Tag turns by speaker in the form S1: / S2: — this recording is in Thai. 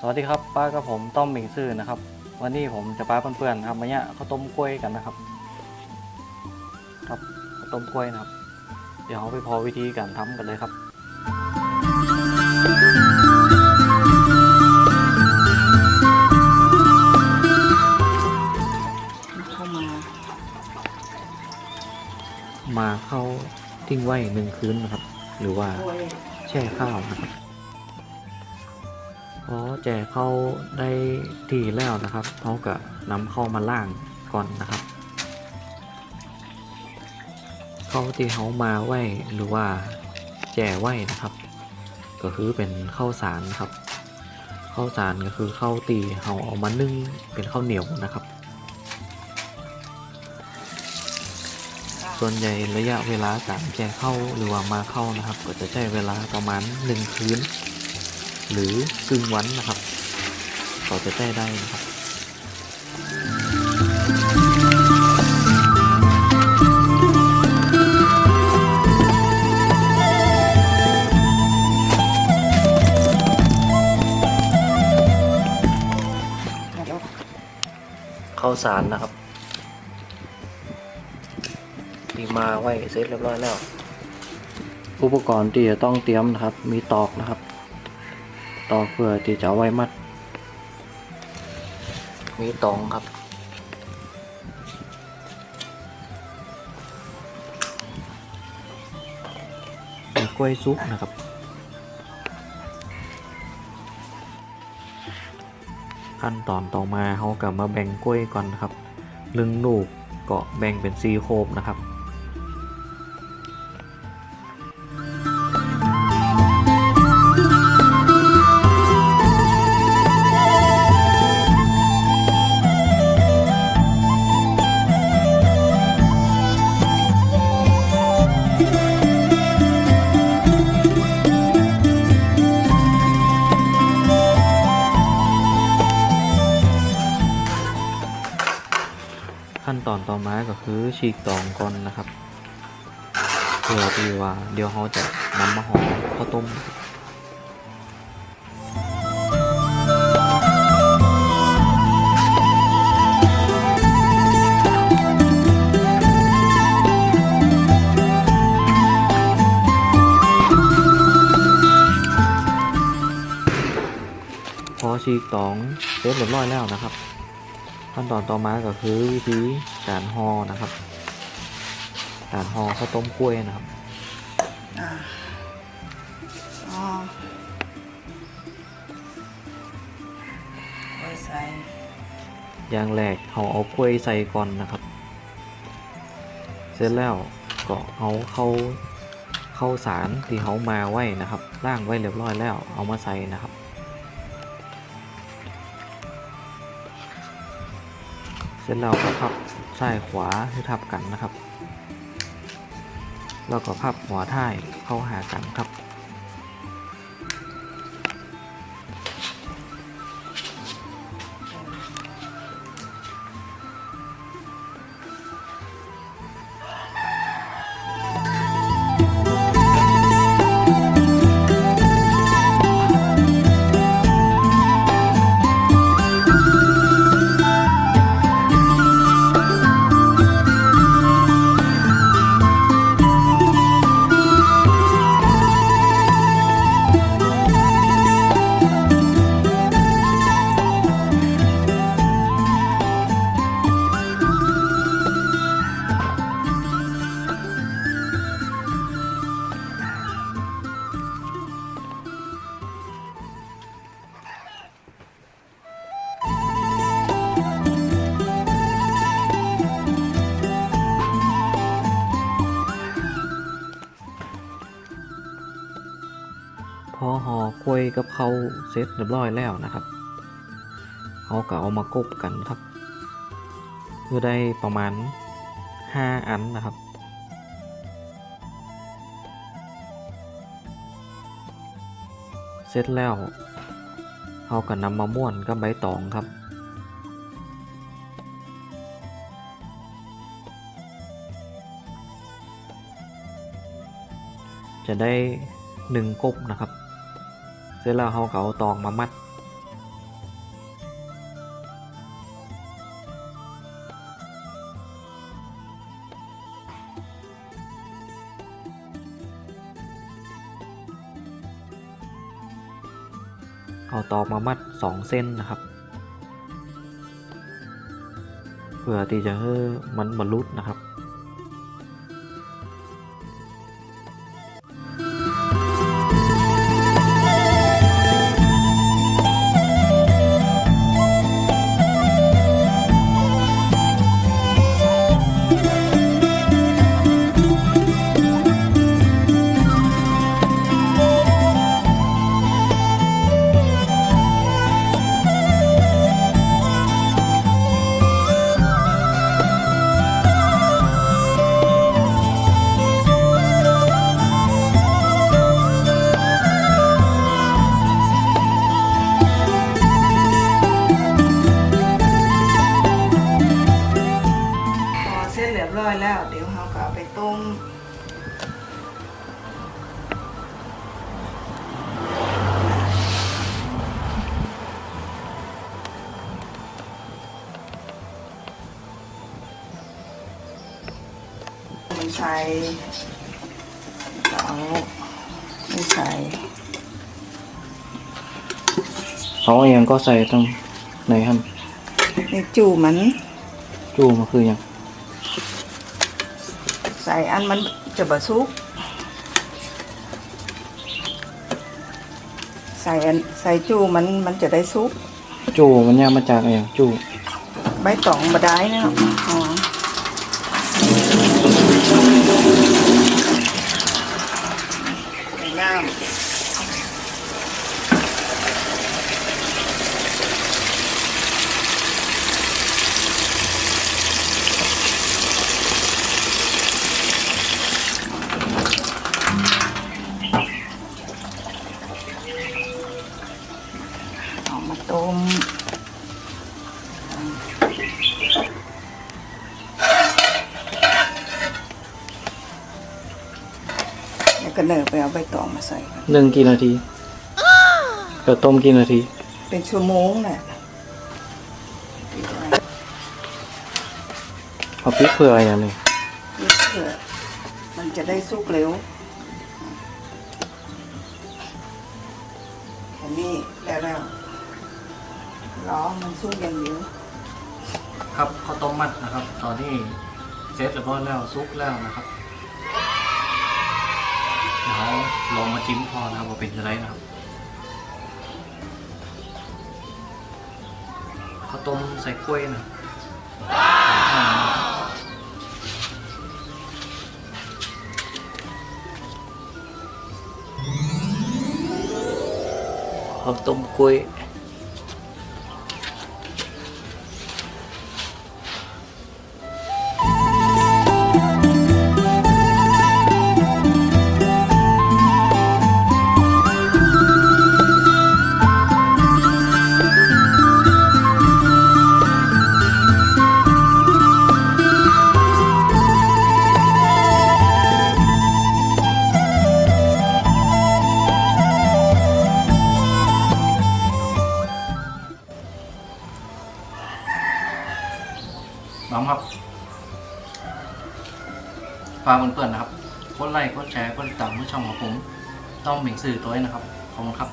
S1: สวัสดีครับป้ากับผมต้อมหมิงซื่อนะครับ วันนี้ผมจะพาเพื่อนๆทำมาเนี่ยข้าวต้มกล้วยกันนะครับ ครับข้าวต้มกล้วยนะครับ เดี๋ยวเราไปพอวิธีการทำกันเลยครับ
S2: เข้ามา
S1: มาเข้าทิ้งไว้หนึ่งคืนนะครับ หรือว่า
S2: ด้วย
S1: แช่ข้าวนะครับ พอแจกเข้าได้ทีแล้วนะครับเขาก็นำเข้ามาล่างก่อนนะครับ เข้าที่เขามาไว้หรือว่าแจไว้นะครับ ก็คือเป็นข้าวสารครับข้าวสารก็คือข้าวตีเขาเอามานึ่งเป็นข้าวเหนียวนะครับ ส่วนใหญ่ระยะเวลาการแจกเข้าหรือว่ามาเข้านะครับ ก็จะใช้เวลาประมาณหนึ่งคืน หรือกึ่งวันนะครับก็จะแจ้ได้นะครับ
S2: แล้ว
S1: ข้าวสารนะครับที่มาไว้เสร็จเรียบร้อยแล้ว อุปกรณ์ที่จะต้องเตรียมนะครับ มีตอกนะครับ ตอกเพื่อที่จะเอาไว้มัด มีตองครับมีกล้วยซุกนะครับขั้นตอนต่อมาเขากลับมาแบ่งกล้วยก่อนนะครับลึงลูกก็แบ่งเป็นซีโคบนะครับ ขั้นตอนต่อมาก็คือฉีกตองก่อนนะครับเพื่อที่ว่าเดี๋ยวเขาจะนำมาห่อข้าวต้มพอฉีกตองเสร็จเรียบร้อยแล้วนะครับ ขั้นตอนต่อมาก็คือวิธีการห่อนะครับ การห่อข้าวต้มกล้วยนะครับ
S2: อ่าอ๋อไว้ใส่
S1: อย่างแรกเขาเอากล้วยใส่ก่อนนะครับ เสร็จแล้วก็เอาเข้าเข้าสารที่เขามาไว้นะครับล่างไว้เรียบร้อยแล้วเอามาใส่นะครับ สร็จแล้วก็พับซ้ายขวาให้ทับกันนะครับ แล้วก็พับหัวท้ายเข้าหากันครับ ยกับเขาเสร็จเรียบร้อยแล้วนะครับเขาก็เอามากบกันครับเพื่อได้ประมาณ 5 อันนะครับ เสร็จแล้วเขาก็นำมาม้วนกับใบตองครับจะได้หนึ่งกบนะครับ ร็จแล้วเขาก็เขาตองมามัด เอาตอกมามัดสองเส้นนะครับ เพื่อที่จะให้มันบรรลุนะครับ
S2: ใส่เอาไม่ใส่
S1: เขาเองก็ใส่ตรงไหนครับ
S2: ในจูมัน
S1: จูมันคือยัง
S2: ใส่อันมันจะบะซุกใส่อันใส่จูมันมันจะได้ซุก
S1: จูมันยากมาจากอะไรอย่างจู
S2: ใบตองบะได้นะอ๋อ แล้วก็เนยไปเอาใบตองมาใส่กัน
S1: หนึ่งกี่นาทีเดี๋ยวต้มกี่นาที
S2: เป็นชั่วโมงแหละ
S1: เอาพริกเพื่ออะไรอย่างนี้
S2: นี่เพื่อมันจะได้สุกเร็วอันนี้แล้วแล้วรอมันสุกอย่างเดียว
S1: ครับข้าวต้มมัดนะครับ ตอนนี้เสร็จเรียบร้อยแล้วซุกแล้วนะครับ เดี๋ยวลองมาจิ้มพอนะครับว่าเป็นอะไรนะครับข้าวต้มใส่กล้วยนะข้าวต้มกล้วย ฝากเพื่อนๆนะครับกดไลค์กดแชร์กดติดตามเพื่อช่องของผม ต้องเหม่งสื่อตัวเองนะครับ ขอบคุณครับ